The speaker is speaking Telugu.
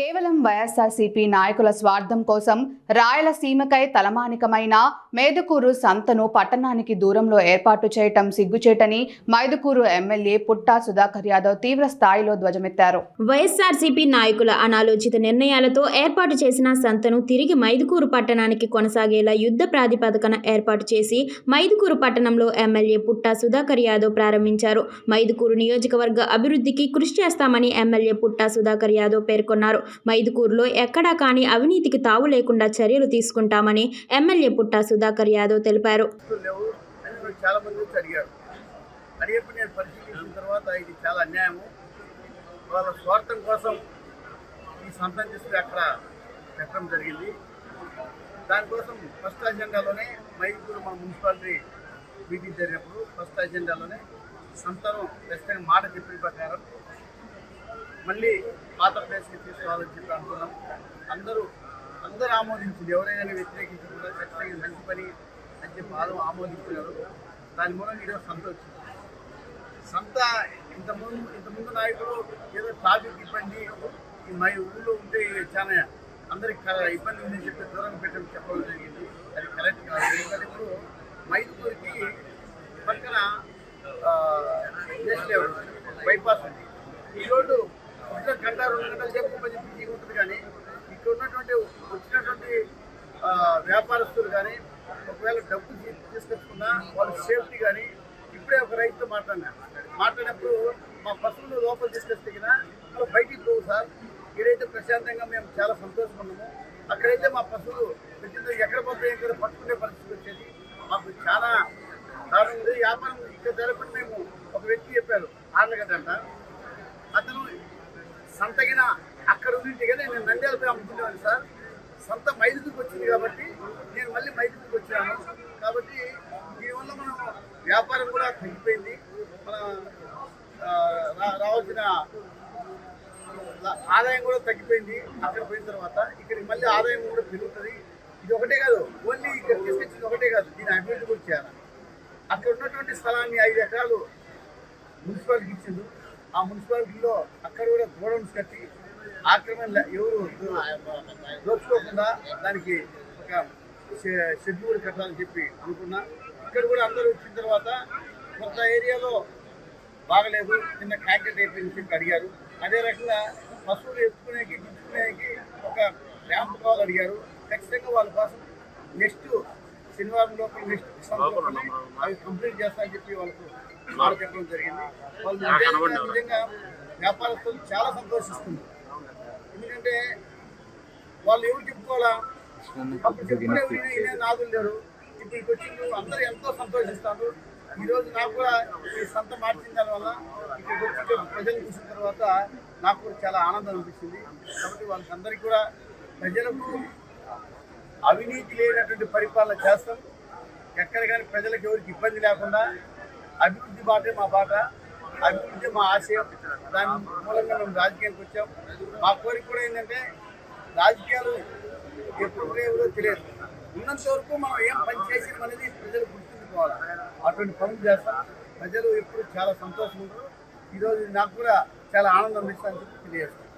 కేవలం వైఎస్ఆర్సీపీ నాయకుల స్వార్థం కోసం రాయలసీమకై తలమానికమైన మేదుకూరు సంతను పట్టణానికి దూరంలో ఏర్పాటు చేయటం సిగ్గుచేటని మైదుకూరు ఎమ్మెల్యే పుట్టా సుధాకర్ యాదవ్ తీవ్ర స్థాయిలో ధ్వజమెత్తారు. వైఎస్ఆర్సీపీ నాయకుల అనాలోచిత నిర్ణయాలతో ఏర్పాటు చేసిన సంతను తిరిగి మైదుకూరు పట్టణానికి కొనసాగేలా యుద్ధ ప్రాతిపదికన ఏర్పాటు చేసి మైదుకూరు పట్టణంలో ఎమ్మెల్యే పుట్టా సుధాకర్ యాదవ్ ప్రారంభించారు. మైదుకూరు నియోజకవర్గ అభివృద్ధికి కృషి చేస్తామని ఎమ్మెల్యే పుట్టా సుధాకర్ యాదవ్ పేర్కొన్నారు. మైదుకూరులో ఎక్కడా కానీ అవినీతికి తావు లేకుండా చర్యలు తీసుకుంటామని ఎమ్మెల్యే పుట్టా సుధాకర్ యాదవ్ తెలిపారు. వస్తువులు లేవు చాలా మంది వచ్చి నేను పరిశీలించిన తర్వాత ఇది చాలా అన్యాయము వాళ్ళ స్వార్థం కోసం ఈ సొంతం తీసుకుని అక్కడ పెట్టడం జరిగింది. దానికోసం ఫస్ట్ అజెండాలోనే మైదూరు మన మున్సిపాలిటీ మీటింగ్ జరిగినప్పుడు ఫస్ట్ అజెండాలోనే సంతానం ఖచ్చితంగా మాట చెప్పిన ప్రకారం మళ్ళీ పాత ప్లేస్కి తీసుకోవాలని చెప్పి అనుకున్నాం. అందరూ అందరూ ఆమోదించింది. ఎవరైనా వ్యతిరేకించకుండా ఖచ్చితంగా మంచి పని అని చెప్పి వాళ్ళు ఆమోదించినారు. దాని మూలంగా ఈరోజు సంత వచ్చింది. సంత ఇంతకుముందు ఇంతకుముందు నాయకులు ఏదో ట్రాఫిక్ ఇబ్బంది ఈ మై ఊళ్ళో ఉంటే చాలా అందరికి క- ఇబ్బంది ఉందని చెప్పి దూరం పెట్టడం చెప్పడం జరిగింది. అది కరెక్ట్ కాదు. ఎందుకంటే ఇప్పుడు మైదుకూరికి పక్కన బైపాస్ ఉంది. ఈ రోడ్డు ఒక గంట రెండు గంటల సేపు కొంచెం ఉంటుంది కానీ ఇక్కడ ఉన్నటువంటి వచ్చినటువంటి వ్యాపారస్తులు కానీ ఒకవేళ డబ్బు తీసుకొచ్చుకున్నా వాళ్ళ సేఫ్టీ కానీ ఇప్పుడే ఒక రైతుతో మాట్లాడినా. మాట్లాడినప్పుడు మా పశువులు లోపల తీసుకొస్తే గిన, బయటికి పోవు సార్. ఇక్కడైతే ప్రశాంతంగా మేము చాలా సంతోషపడ్డాము అక్కడైతే మా పశువులు పెట్టిందో ఎక్కడ పోతాయి ఎక్కడ పట్టుకునే పరిస్థితి వచ్చేది. మాకు చాలా దారుణం వ్యాపారం ఇక్కడ జరగకుండా మేము ఒక వ్యక్తి చెప్పారు. ఆడగదంట అతను సంతగిన అక్కడ ఉండింటి కానీ నేను నంద్యాలపై అమ్ముకునేవాడిని సార్. సంత మైదుకు వచ్చింది కాబట్టి నేను మళ్ళీ మైదుకు వచ్చాను. కాబట్టి దీనివల్ల మనం వ్యాపారం కూడా తగ్గిపోయింది. మన రా- రావాల్సిన ఆదాయం కూడా తగ్గిపోయింది. అక్కడ పోయిన తర్వాత ఇక్కడికి మళ్ళీ ఆదాయం కూడా పెరుగుతుంది. ఇది ఒకటే కాదు ఓన్లీ ఇక్కడ తీసుకొచ్చింది ఒకటే కాదు దీని అభివృద్ధి కూడా చేయాలి. అక్కడ ఉన్నటువంటి స్థలాన్ని ఐదు ఎకరాలు మున్సిపాలిటీకి ఇచ్చిండు ఆ మున్సిపాలిటీలో అక్కడ కూడా గోడౌన్స్ కట్టి ఆక్రమణ ఎవరు దోచుకోకుండా దానికి ఒక షె- షెడ్ కూడా కట్టాలని చెప్పి అనుకున్నా. ఇక్కడ కూడా అందరూ వచ్చిన తర్వాత కొంత ఏరియాలో బాగలేదు. చిన్న కాంక్రీట్ అయిపోయింది చెప్పి అడిగారు. అదే రకంగా పశువులు ఎత్తుకునేకి దించుకునేకి ఒక ర్యాంప్ కావాలి అడిగారు. ఖచ్చితంగా వాళ్ళ కోసం నెక్స్ట్ శనివారం లోపల నెక్స్ట్ అవి కంప్లీట్ చేస్తామని చెప్పి వాళ్ళకు మాట చెప్పడం జరిగింది. వాళ్ళు నిజంగా- వ్యాపారస్తులు చాలా సంతోషిస్తున్నారు. ఎందుకంటే వాళ్ళు ఎవరు చెప్పుకోవాలా? అప్పుడు చెప్పుకునే నాదులు లేరు. ఇప్పుడు వచ్చి అందరూ ఎంతో సంతోషిస్తారు ఈ రోజు నాకు కూడా ఈ సంత మార్చిన దానివల్ల ఇక్కడికి వచ్చి ప్రజలు చూసిన తర్వాత నాకు కూడా చాలా ఆనందం అనిపించింది. కాబట్టి వాళ్ళకందరికీ కూడా ప్రజలకు అవినీతి లేనటువంటి పరిపాలన చేస్తాం. ఎక్కడ కానీ ప్రజలకు ఎవరికి ఇబ్బంది లేకుండా అభివృద్ధి బాటే మా బాట అభివృద్ధి మా ఆశయం. దాని మూలంగా మేము రాజకీయానికి వచ్చాం. మా కోరిక కూడా ఏంటంటే రాజకీయాలు ఎప్పుడు ఉండేవో తెలియదు. ఉన్నంత వరకు మనం ఏం పని చేసినాం అనేది ప్రజలు గుర్తుంచుకోవాలి. అటువంటి పనులు చేస్తాం. ప్రజలు ఎప్పుడు చాలా సంతోషం. ఉంటారు ఈరోజు నాకు కూడా చాలా ఆనందం ఇస్తాను తెలియజేస్తాను